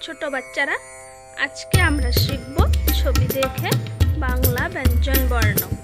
ছোট বাচ্চারা আজকে আমরা শিখব ছবি দেখে বাংলা ব্যঞ্জন বর্ণ।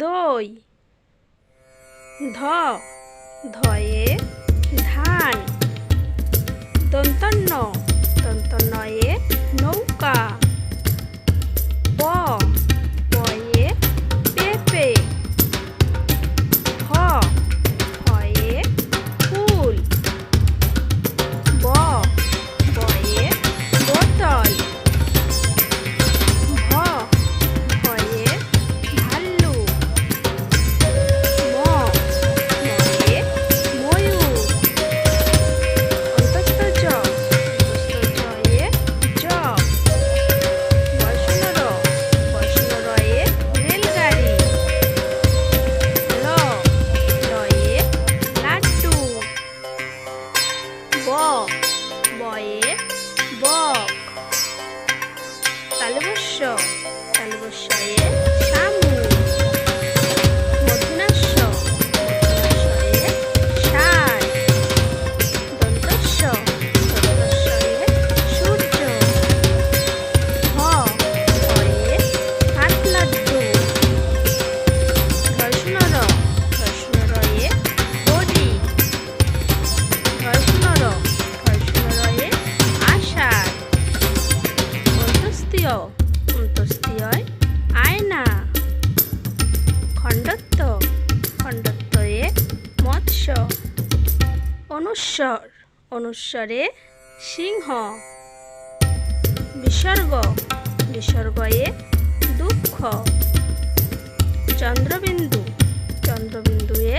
দই। ধ ধয়ে ধান। দন্তন্য অন্তস্তীয় আয়না। খণ্ডত্ব খণ্ডত্ব এ মৎস্য। অনুস্বর, অনুস্বরে সিংহ। বিসর্গ বিসর্গ এ দুঃখ। চন্দ্রবিন্দু চন্দ্রবিন্দু এ